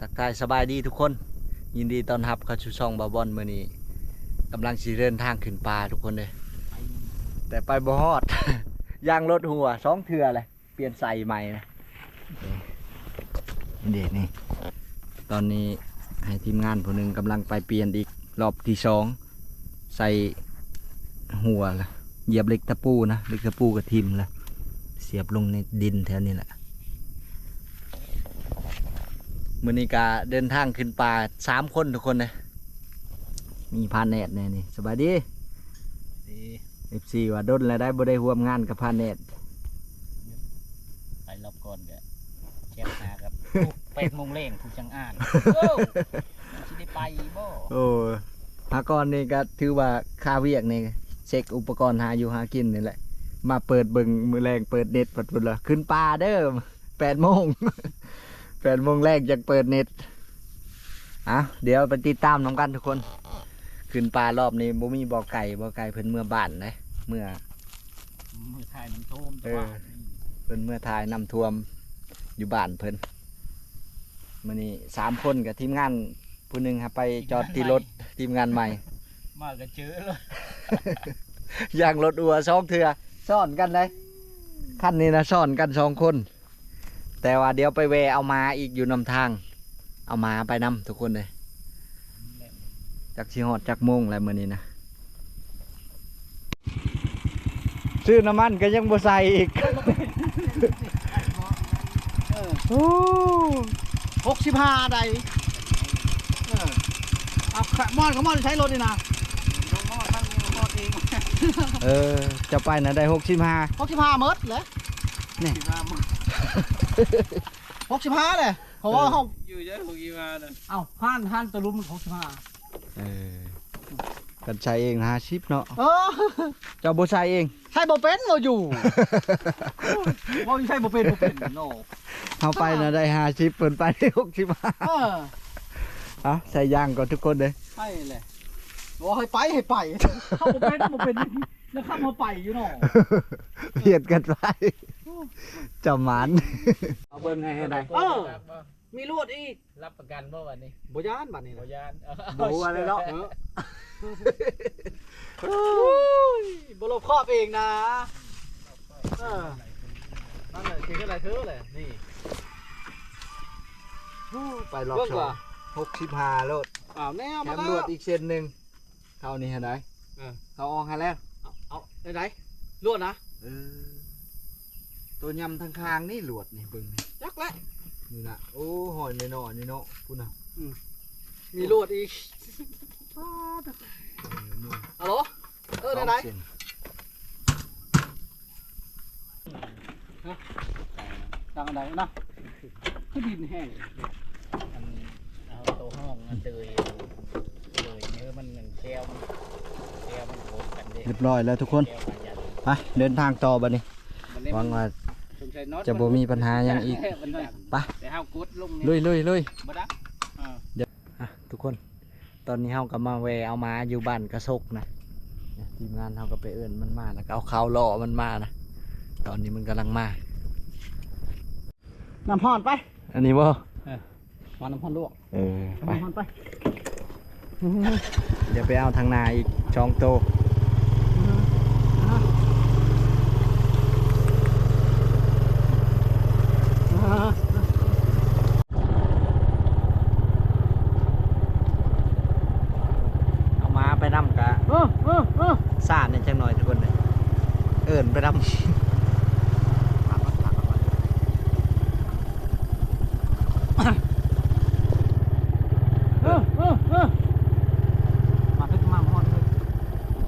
ทักทายสบายดีทุกคน ยินดีต้อนรับเข้าสู่ช่องบาบอนมื้อนี้กำลังสิเดินทางขึ้นป่าทุกคนเลยแต่ไปบ่ฮอด ยางรถหัวสองเทื่อเลยเปลี่ยนใส่ใหม่นะนี่เด็นี่ ตอนนี้ให้ทีมงานผู้หนึ่งกำลังไปเปลี่ยนอีกรอบที่สองใส่หัวละเหยียบเหล็กตะปูนะเหล็กตะปูกับทิมละเสียบลงในดินแถวนี้แหละ มือนี้กาเดินทางขึ้นป่าสามคนทุกคนเลยมีพานแนดแน่นี่สบายดีดีเอฟซีว่าดนแล้วได้บ่ได้ร่วมงานกับพานแนดไปรอบก่อนเดี๋ยวแคบหากับเป็ดโมงเล่งผู้จังอ่านโอ้สิได้ไปบ่โอ้หากรนี่ก็ถือว่าค่าเวียกนี่เช็คอุปกรณ์หาอยู่หากินนี่แหละ มาเปิดเบิงมือแรงเปิดเน็ตปัดปุ่นละขึ้นป่าเด้อแปดโมง แปดโมงแรกอยากเปิดเน็ตอะเดี๋ยวไปติดตามน้ำกันทุกคน ขึ้นป่ารอบนี้บ่มีบ่อไก่บ่อไก่เพิ่นเมื่อบ้านเลยเมื่อมือถ่ายน้ำโทมเอตัวอเพิ่นเมื่อทายน้ำท่วมอยู่บ้านเพิ่นมื้อนี้สามคนกับทีมงานผู้หนึงครับไปจอดที่รถทีมงานใหม่ มาก็เจอเลยย่างรถอัวสองเถื่อซ่อนกันเลยคันนี้นะซ่อนกันสองคน แต่ว่าเดี๋ยวไปแวะเอามาอีกอยู่นำทาง เอามาไปนำทุกคนเลยจากชิฮอดจากโมงอะไรมื้อนี้นะซื้อน้ำมันก็ยังบ่ใส่อีกโอ้หกสิบห้าใดเออเอาขะมอนกับมอนใช้รถนี่นะลงหม้อตั้งลงหม้อเองเออ จะไปนะได้หกสิบห้าหกสิบห้าเมตรเลยสิมา หมดหกสิบห้าเลยเพราะว่าเขาอยู่เยอะถูกกี่มาเนี่ยเอาห้านห้านตะลุมหกสิบห้าเออกันใช้เองห้าสิบเนาะเออเจ้าบ่ใช้เองใช่บ่เป็นเราอยู่ว่าใช่บ่เป็นบ่เป็นโนเอาไปนะได้ห้าสิบเปิดไปได้หกสิบห้าเออเอาใส่ยางก่อนทุกคนเลยใช่เลยว่าให้ไปให้ไปเข้าบ่เป็นบ่เป็นแล้วข้ามมาไปอยู่เนาะเพียดกันไปเจะหมันเอาเบิ้งให้ให้ได้เออมีลวดอีกรับประกันบ่วันนี้บ่ย่านบัดนี้บ่นะยานบัวเลยเนาะเออโอ้ยบ่รอบครอบเองนะเออนั่นแหละคืออะไรเธอเลยนี่ไปรอบเบิ่งสอว่ะงหกสิบห้าโลดอ้าวแน่แถมามลวดอีกเส้นหนึ่งเท่านี้เห็นไหมเออเขาออกให้แล้ว เอาเอาไหนไหนลวดนะเออ ตัวยำทางคางนี่หลวดนี่เบิ้งนี่ยักแล้วนี่นะโอ้หอยในนอนี่เนาะพูดนะมีลวดอีกเออนู่นฮัลโหลเออไหนไหนสงเส้ดังไหนนะคือดินแห้งอันเอาตัวห้องอันเตยเลยเนื้อมันหนึ่งแก้วมันแก้วมันโผล่กันเด้เรียบร้อยแล้วทุกคนแก้วมันยันไปเดินทางต่อบัดนี้มันเล่นหวังว่าสงสัยน็อต จะบ่มีปัญหาหยังอีกมันดังไปแต่ห้าวกุดลงลุยลุยลุยบ่ดังอ่าอะทุกคน ตอนนี้เฮาก็มาแวะเอามาอยู่บ้านกระซกนะเนี่ยทีมงานเฮาก็ไปเอิ้นมันมาแล้วก็เอาข้าวล่อมันมานะตอนนี้มันกำลังมาน้ำพอนไป อันนี้บ่มาน้ำพอนลวกเออไปน้ำพอนไปเดี๋ยวไปเอาทางนาอีกช่องโต ดำ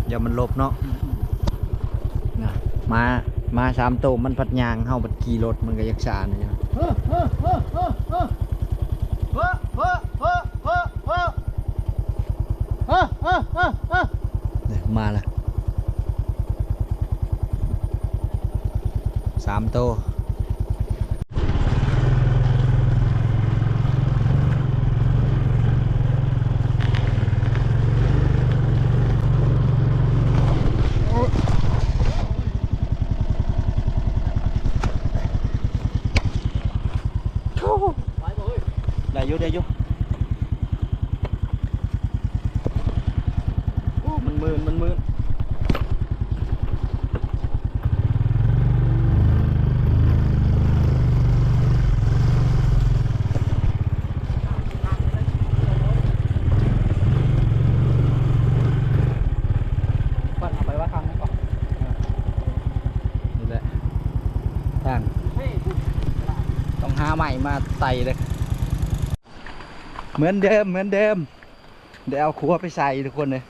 เดี๋ยวมันลบเนาะมา มาสามโตมันพัดยางเข้าบัดกี่รถมันก็ยักษ์ชาเนี่ย làm tour đây vô đây vô. ม่มาใส่เลย เหมือนเดิมเหมือนเดิม เดี๋ยวเอาครัวไปใส่ทุกคนเลย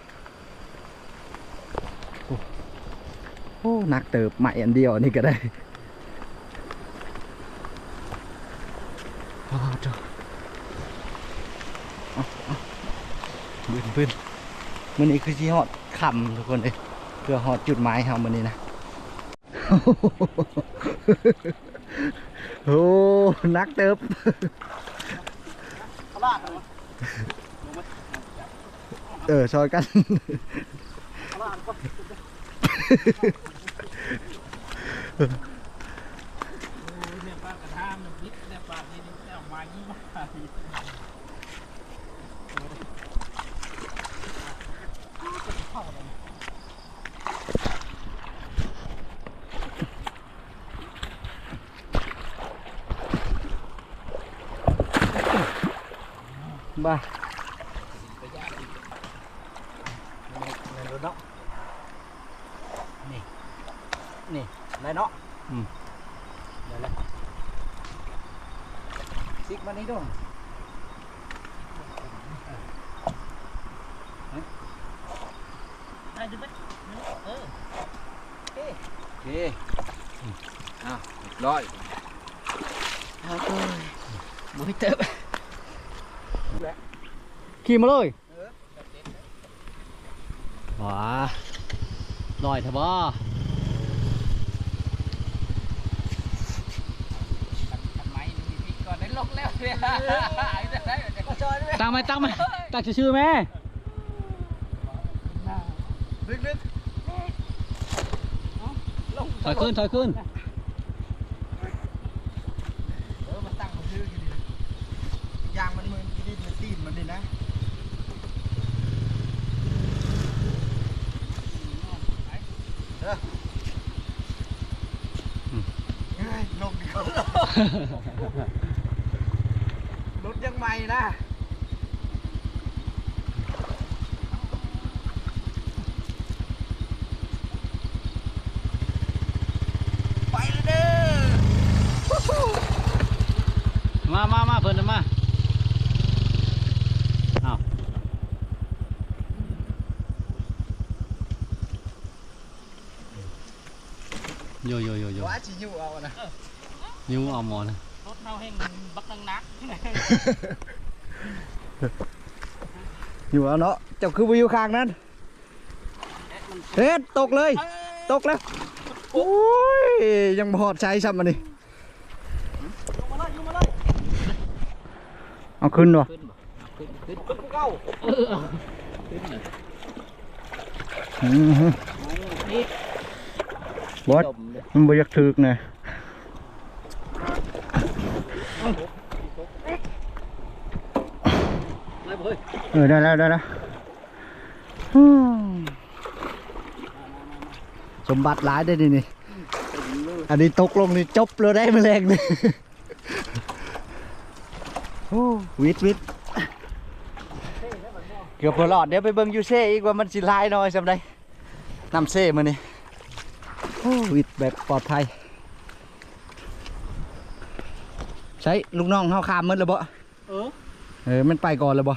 โอ้โอ้หนักเติบใหม่อันเดียวนี่ก็ได้โอ้โจ้เอาเอาปืนปืนมันนี้คือที่ฮอดคำทุกคนเลยเพื่อฮอดจุดหมายเฮามันนี้นะ โอ้นักเติบเอาลาดเอาเออซอยกัน เอาลาดก่อน เนี่ยปลากระทามเนี่ยพิษเนี่ยปลานี่เนี่ยออกมายี่มาที บ้าในรถเนาะนี่นี่ได้เนาะอืมได้เขี่มาเลยว้าลอยเถอะบ่ทำไมมีพิษก่อนได้ลงแล้วเนี่ยได้ได้ก็จอยด้วยตั้งไหมตั้งไหมตั้งชื่อๆแม่ลึกลึกถอยขึ้นถอยขึ้น เออมันตั้งมันชื่ออยู่ดียางมันมืนดินมันตีนมันนี่นะเออเฮ้ยลงดีกว่า รถยังใหม่นะ ไปเลยเด้อมามามาเพิ่นน่ะมาอ้าวโยโยโยโย ว่าชิยูเอานะ นิ้วเอาหมอนะรถเน่าแห้งบักนังนัก อยู่เอาเนาะเจ้าคือวิวข้างนั้นเฮ็ดตกเลย ตกแล้วโอ้ยยังบอดใช้ซ้ำมันนี่ลงมาเลยลงมาเลยเอาขึ้นวะขึ้นบ่ขึ้นขึ้นขึ้นกูเก้าเออขึ้นเลยนี่บอสจมเลยมันบ่อยากถึกนะได้บ่ เออได้แล้วได้แล้วอืมสมบัติหลายได้ดินี่ อันนี้ตกลงนี่จบเลยได้แมลงนี่โอ้วิทวิทย์เกือบพอหลอดเดี๋ยวไปเบิ่งยูเซ่อีกว่ามันสิลายหน่อยสำได้นำเซ่มานี่โอ้วิทแบบปลอดภัย ใช้ลูกน้องเฮาข้ามหมันแล้วบ่เออเออมันไปก่อนเลยบ่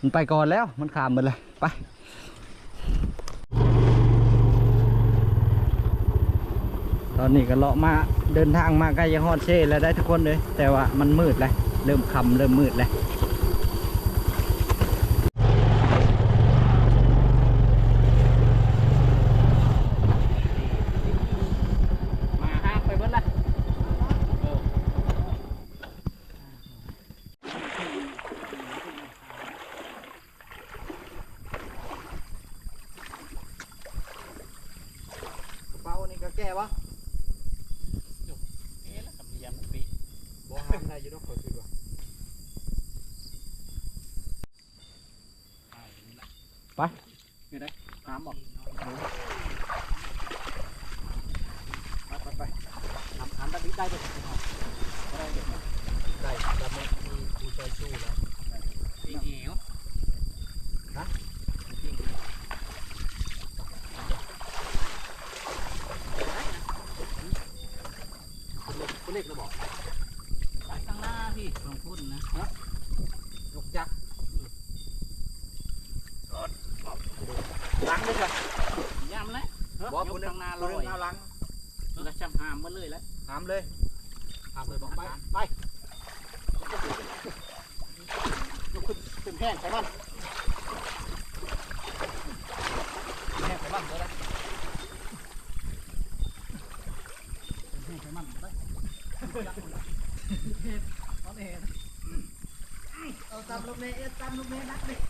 มันไปก่อนแล้วมันข้ามหมันเลยไปตอนนี้ก็เลาะมาเดินทางมาใกล้ยังฮอดเช่แล้วได้ทุกคนเลยแต่ว่ามันมืดแล้วเริ่มค่ำเริ่มมืดแล้ว มาห้างไปเบิดละเออ เป้านี่ก็แก้วะ เอ๊ะแล้วกับเรียนปี บ่หาได้อยู่ดอกคนคือว่า ไปนี่ ได้น้ำบอกไปไปไปน้ำน้ำตะกี้ได้ไปได้เด็กได้จะไม่มีผู้ช่วยสู้แล้วปีเหวคุณเล็กเราบอกไปข้างหน้าพี่ลงพุ่นนะยกจัก ล้างด้วยกันย่ำแล้วบอกยคุกณเล็กข้างหน้าลคุอณยเล็กเอาล้างแล้วจำหามมาเลยแล้วถามเลยถามเลยบอกไปไปยกขึ้นเป็นแห้งใส่มันแห้งใส่มันเลยนะแห้งใส่มันไปเอาเองเอาตามลูกเมย์ตามลูกเมย์นักดิเป็น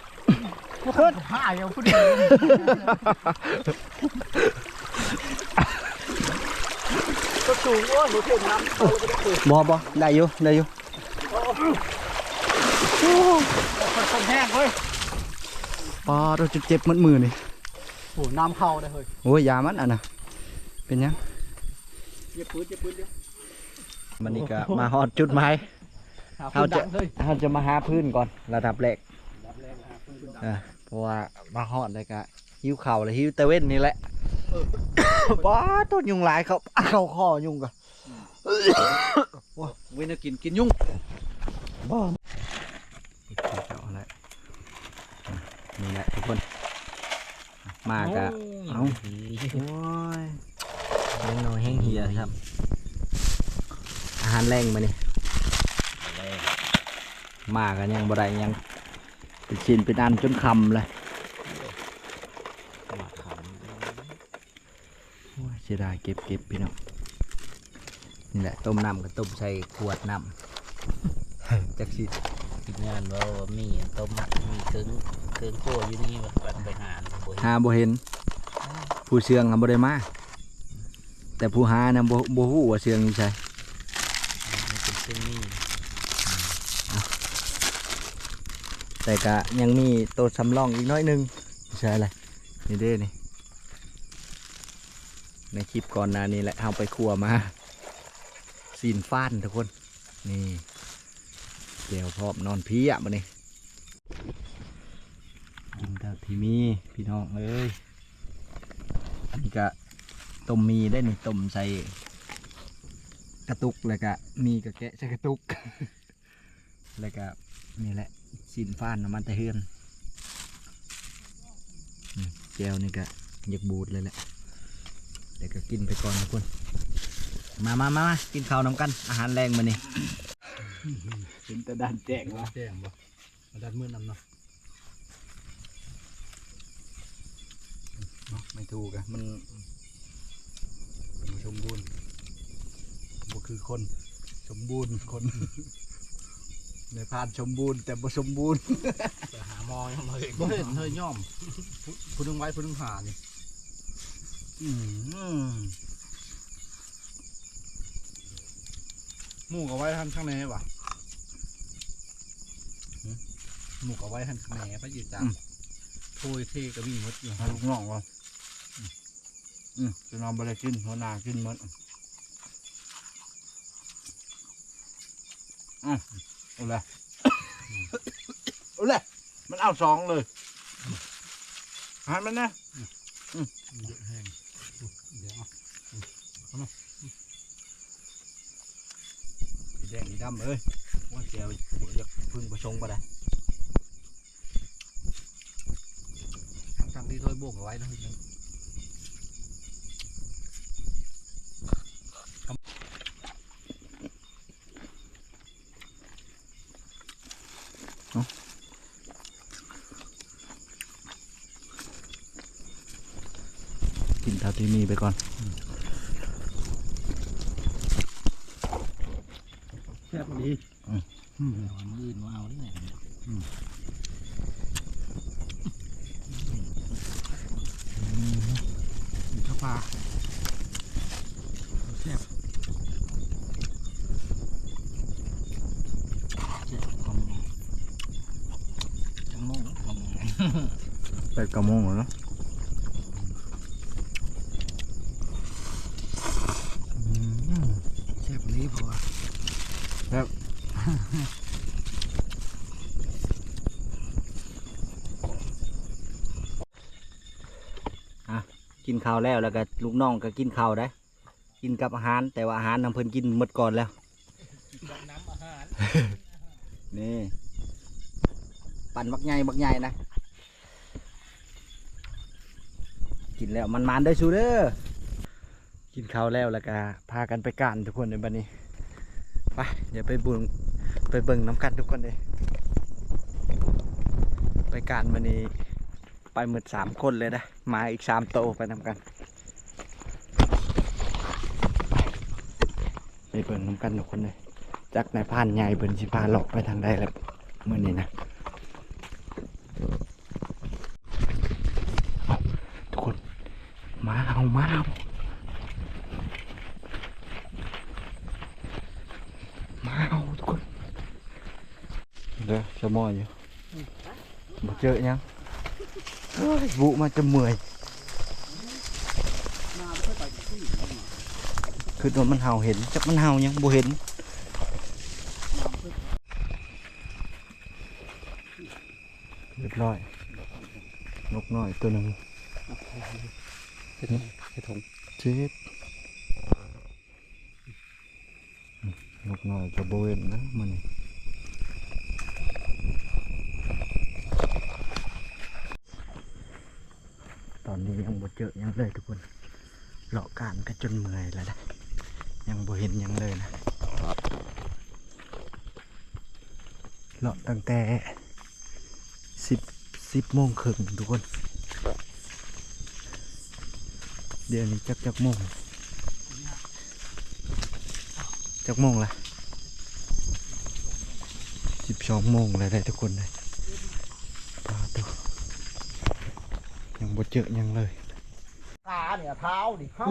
เลยจับจับอ้ามมันเด้อเช็ดได้เลยบอลอืมเฮ้ยเฮ้ยยกขึ้นอีกเฮ้ยยกขึ้นตรงนั้นนั่นยกขึ้นห่าอย่างพูดดีก็สูงว่าหนูเทียมน้ำเอาไปได้คือบ่บ่ได้อยู่ได้อยู่คนแห้งเฮ้ยปอเราจะเจ็บมืดมือนี่โอ้น้ำเข้าได้เฮ้ยโอ้ยยามันอะนะเป็นยังเย็บปืนเย็บปืนเดี๋ยวมันนี่ก็มาฮอดจุดหมายหาเขาปืนจะดังเลยเราจะมาหาพื้นก่อนระดับแรกดับแรงหาปื นดังเออเพราะว่ามาฮอดเลยก็หิวเข่าวเลยหิวตะเว้นนี่แหละเออป้าต้นยุงหลายเขาเข้าคอยุงก่อนเว้นกินกินยุ่งบ้าเอาละนี่แหละทุกคน มากะเอาโอ้ยแห้งน้อยแห้งเหียครับ อาหารแรงมานี่มากันยังบ่ได้ยัง เป็นชิ้นเป็นอันจนคำเลยโอ้ยเสียดายเก็บเก็บพี่น้องนี่แหละต้มน้ำกับต้มใส่ขวดน้ำจักสิทีมงานว่ามีต้มมีเครื่องเครื่องโก้อยู่นี่วันไปหาบ่เห็นหาบ่เห็น ผู้เชืองก็บ่ได้มาแต่ผู้หานะบ่บ่ฮู้ว่าเชืองอยู่ไส มันเป็นเครื่องนี่ แต่ก็ยังมีตัวสำรองอีกน้อยนึงใช่อะไรนี่เด้นี่ในคลิปก่อนหน้านี้แหละเอาไปครัวมาซีนฟ้านทุกคน นี่เกี่ยวพร้อมนอนพียมานี่กินกับที่มีพี่น้องเอ้ยอันนี้ก็ต้มมีได้นี่ต้มใส่กระตุกแล้วก็มีกระแกะใส่กระตุก แล้วก็นี่แหละ สินฟ้านน้ำมันตะเฮือนอืมแจวนี่ก็อยากบูดเลยแหละเดี๋ยวก็กินไปก่อนทุกคนมามามามากินข้าวน้ำกัน อาหารแรงมานี่เป็นแต่ดันแจ้งวะแจ้งบ่ดันมือนำเนาะเนาะไม่ถูกอะมันสมบูรณ์บ่คือคน สมบูรณ์คน ในพานสมบูรณ์แต่บ่สมบูรณ์จะหาหมอยังเลยบ่เห็นเธอย่อมผู้ผู้หนึงไว้ผู้หนึงหานี่อืมหมูกเอาไว้ทันข้างในวะหึหมูกเอาไว้ทันข้างในพระยืดจังโทยเทก็มีหมดอยู่ให้ลูกน้องว่าอืมจะนอนบริกินหัวหน้ากินหมดอืม เอาเลยเอาเลยมันเอาสองเลยหันมันนะเยอะแห้งเดี๋ยวเอาสีแดงสีดำเอ้ยว่าแจวบ่อยากพึ่งประชงปะได้ทางที่โทยโบกเอาไว้นะ ท่าที่มีไปก่อนแซ่บดียืนมาเอาที่ไหนข้าวปลาแซ่บเจ็ดของจังโมงของไปกระโมงแล้วเนาะ แซ่บนี้พอ กิน ข้าวแล้วแล้วก็ลูกน้องก็กินข้าวได้ กินกับอาหาร แต่ว่าอาหารนำเพิ่นกินหมดก่อนแล้วน้ำอาหารนี่ปั่นบักใหญ่บักใหญ่นะกินแล้วมันมันได้อชูเด้อกินข้าวแล้วแล้วก็พากันไปการทุกคนในบัดนี้ไปเดี๋ยวไปบุญไปเบิ่งน้ำกันทุกคนเลยไปการบันนี้ไปหมดสามคนเลยนะ มาอีกสามโตไปนำกันไปเบิ่งน้ำกันทุกคนเลยจากนายพานใหญ่เบิ่นสิพาหลอกไปทางใดแล้วเมื่อนี้นะทุกคนมาเอามาเอามาเอาทุกคนเด้อจะมออยู่บ่เจอยัง บุมาจะเมื่อยคือตัวมันเห่าเห็นจักมันเห่ายังบ่เห็นเรียบร้อย นกน้อยตัวหนึ่งใส่ถุงเจ็ดนกน้อยจะโบเวนนะมันนี่ตอนนี้ยังบ่ เจอยังเลยทุกคนเลาะการกันจนเมื่อยแล้วนะยังบ่เห็นยังเลยนะเลาะตั้งแต่สิบสิบโมงครึ่งทุกคน เดี๋ยวนี้จักจักโมงจักโมงละสิบสองโมงเลยได้ทุกคนเลยปลาตัวยังบ่เจอยังเลย เนี่ยเท้าดิเข้า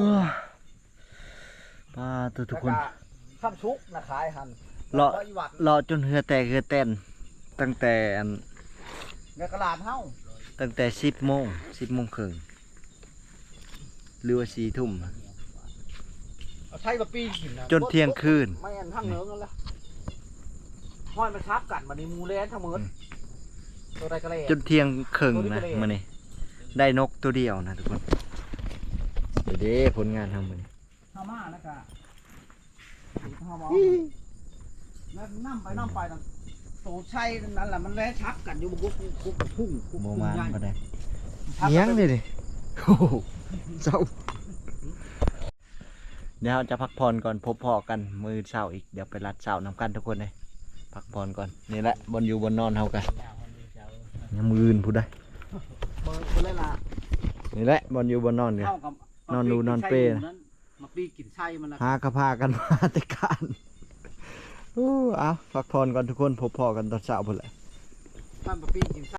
ปลาตัวทุกคนข้ามชุกนะขายหันเลาะแล้วอีหวัดรอจนเหือแตกเหือแตนตั้งแต่อันในกระดาษเฮ้าตั้งแต่สิบโมงสิบโมงครึ่งหรือว่าสี่ทุ่มเอาใช้มาปีกินนะจนเที่ยงคืนไม่อันทั้งเหนือกันละห้อยมันทับกันมาในมูเลนทั้งหมดตัวใดก็เลยจนเที่ยงครึ่งตัวนี้นะก็เลยมื่อนี้ได้นกตัวเดียวนะทุกคนเดี๋ยวเด้ผลงานทำมือนี้ข้ามานะกะข้าวมองแล้วนั่ไปนั่ไปนั่นโตใช่นั่นแหละมันแล้ทับกันอยู่บุกบุกบุกพุ่งบุกโมพุ่งมานใหญ่ก็ได้ทับเลี้ยงกันเลยดิโอ้โหเศร้าเดี๋ยวเราจะพักผ่อนก่อนพบพอกันมือเช้าอีกเดี๋ยวไปรัดเช้านำกันทุกคนเลยพักผ่อนก่อนนี่แหละบนอยู่บนนอนเฮากันยังมืออื่นพูดได้เปิดไปเลยล่ะนี่แหละบนอยู่บนนอนกันเข้ากับ นอนดูนอนเป้นะ มาปีกินไส้มันนะหากระพากันมาแต่การอู้เอาพักผ่อนก่อนทุกคนพบพอกันตอนเช้าพุ่นแหละ ท่านมาปีกินไส้